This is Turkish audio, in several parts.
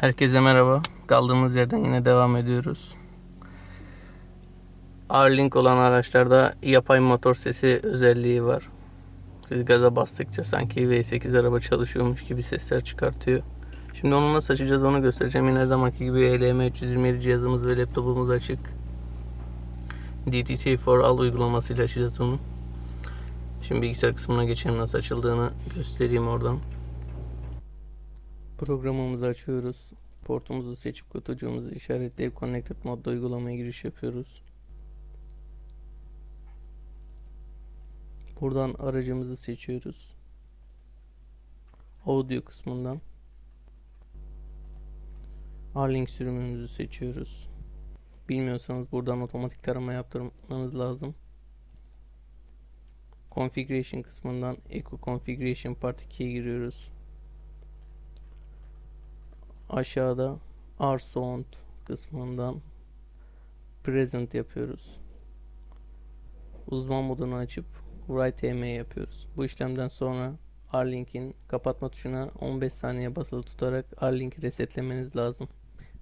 Herkese merhaba. Kaldığımız yerden yine devam ediyoruz. Arlink olan araçlarda yapay motor sesi özelliği var. Siz gaza bastıkça sanki V8 araba çalışıyormuş gibi sesler çıkartıyor. Şimdi onu nasıl açacağız onu göstereceğim. Yine her zamanki gibi E ELM327 cihazımız ve laptopumuz açık. DTT4 al uygulamasıyla açacağız onu. Şimdi bilgisayar kısmına geçelim nasıl açıldığını göstereyim oradan. Programımızı açıyoruz. Portumuzu seçip kutucuğumuzu işaretleyip Connected modda uygulamaya giriş yapıyoruz. Buradan aracımızı seçiyoruz. Audio kısmından Arlink sürümümüzü seçiyoruz. Bilmiyorsanız buradan otomatik tarama yaptırmanız lazım. Configuration kısmından Eco Configuration Part 2'ye giriyoruz. Aşağıda R Sound kısmından Present yapıyoruz. Uzman modunu açıp Write EM yapıyoruz. Bu işlemden sonra R-Link'in kapatma tuşuna 15 saniye basılı tutarak R-Link'i resetlemeniz lazım.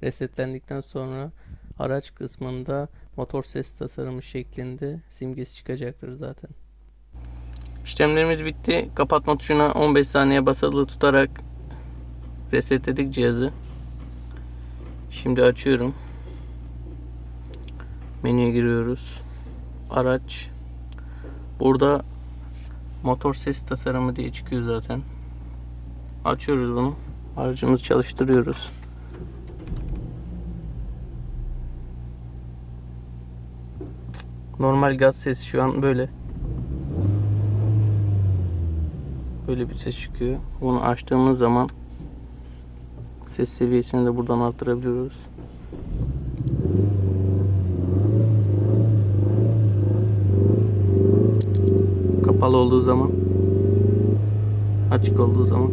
Resetlendikten sonra araç kısmında motor ses tasarımı şeklinde simgesi çıkacaktır zaten. İşlemlerimiz bitti. Kapatma tuşuna 15 saniye basılı tutarak resetledik cihazı. Şimdi açıyorum. Menüye giriyoruz. Araç. Burada motor ses tasarımı diye çıkıyor zaten. Açıyoruz bunu. Aracımızı çalıştırıyoruz. Normal gaz sesi şu an böyle. Böyle bir ses çıkıyor. Bunu açtığımız zaman ses seviyesini de buradan arttırabiliyoruz. Kapalı olduğu zaman açık olduğu zaman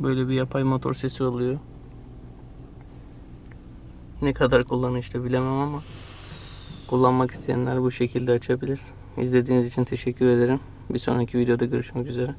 böyle bir yapay motor sesi oluyor. Ne kadar kullanışlı bilemem ama kullanmak isteyenler bu şekilde açabilir. İzlediğiniz için teşekkür ederim. Bir sonraki videoda görüşmek üzere.